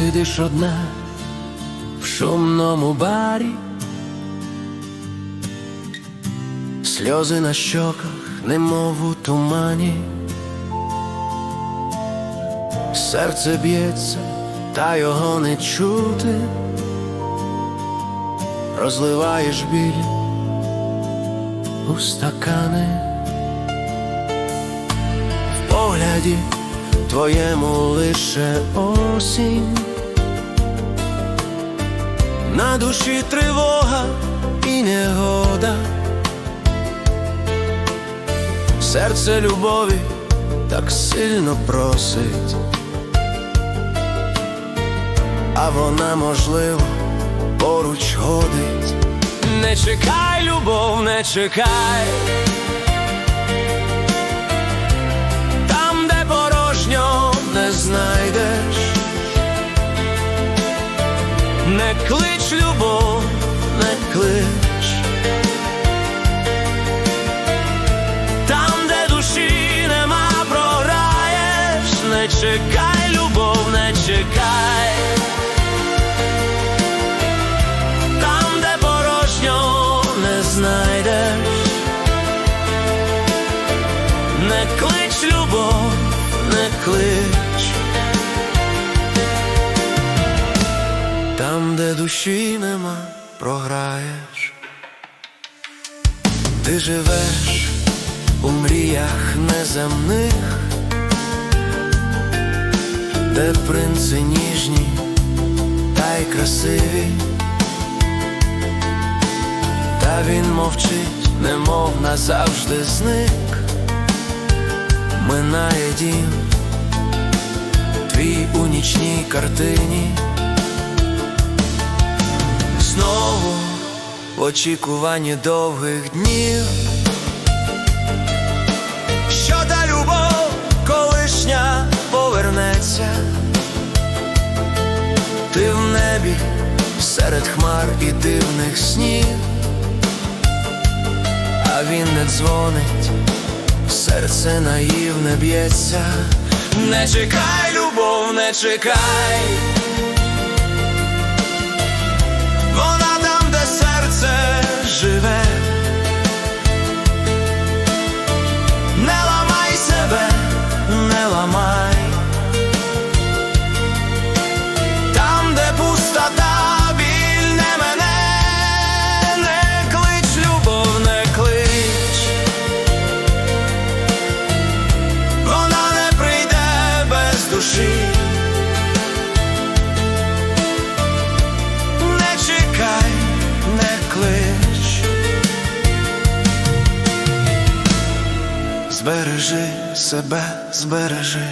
лиш одна в шумному барі, сльози на щоках, немов у тумані, серце б'ється, та його не чути, розливаєш біль у стакани. В погляді твоєму лише осінь, на душі тривога і негода, серце любові так сильно просить, а вона, можливо, поруч ходить. Не чекай, любов, не чекай. Клич любов, не клич. Там, де душі нема, програєш, не чекай, любов, не чекай. Там, де порожньо не знайдеш, не клич любов, не клич. Душі нема, програєш. Ти живеш у мріях неземних, де принци ніжні та й красиві. Та він мовчить, немов назавжди зник, минає дім, твій у нічній картині. В очікуванні довгих днів, що та любов колишня повернеться, ти в небі серед хмар і дивних снів а він не дзвонить, серце наївне б'ється. Не чекай, любов, не чекай. Збережи себе, збережи.